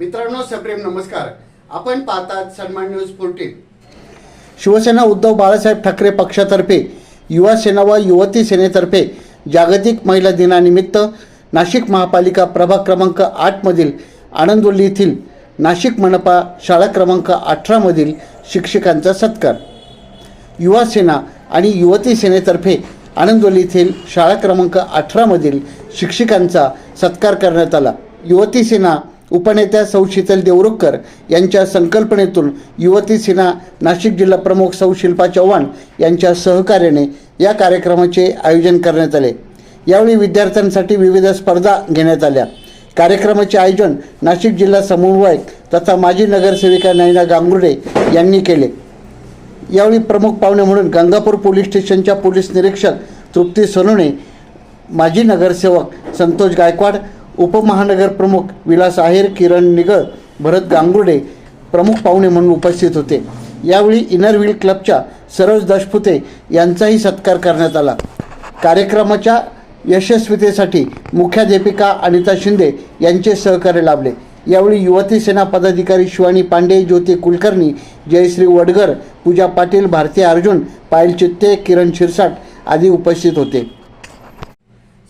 मित्रांनो सप्रेम नमस्कार. आपण पाहतात सन्मान न्यूज फोर्टीन शिवसेना उद्धव बाळासाहेब ठाकरे पक्षातर्फे युवा सेना व युवती सेनेतर्फे जागतिक महिला दिनानिमित्त नाशिक महापालिका प्रभाग क्रमांक आठमधील आनंदवल्ली येथील नाशिक मनपा शाळा क्रमांक अठरामधील शिक्षकांचा सत्कार. युवा सेना आणि युवती सेनेतर्फे आनंदोली येथील शाळा क्रमांक अठरामधील शिक्षकांचा सत्कार करण्यात आला. युवती सेना उपनेत्या सौ शीतल देवरुखकर यांच्या संकल्पनेतून युवती सेना नाशिक जिल्हा प्रमुख सौ शिल्पा चव्हाण यांच्या सहकार्याने या कार्यक्रमाचे आयोजन करण्यात आले. यावेळी विद्यार्थ्यांसाठी विविध स्पर्धा घेण्यात आल्या. कार्यक्रमाचे आयोजन नाशिक जिल्हा समन्वयक तथा माजी नगरसेविका नयना गांगुर्डे यांनी केले. यावेळी प्रमुख पाहुणे म्हणून गंगापूर पोलीस स्टेशनच्या पोलीस निरीक्षक तृप्ती सोनवणे माजी नगरसेवक संतोष गायकवाड उपमहानगर प्रमुख विलास आहेर किरण निगळ भरत गांगुर्डे प्रमुख पाहुणे म्हणून उपस्थित होते. यावेळी इनर व्हील क्लबच्या सरोज दशपुते यांचाही सत्कार करण्यात आला. कार्यक्रमाच्या यशस्वीतेसाठी मुख्याध्यापिका अनिता शिंदे यांचे सहकार्य लाभले. यावेळी युवती सेना पदाधिकारी शिवानी पांडे ज्योती कुलकर्णी जयश्री वडगर पूजा पाटील भारती अर्जुन पायल चित्ते किरण शिरसाट आदी उपस्थित होते.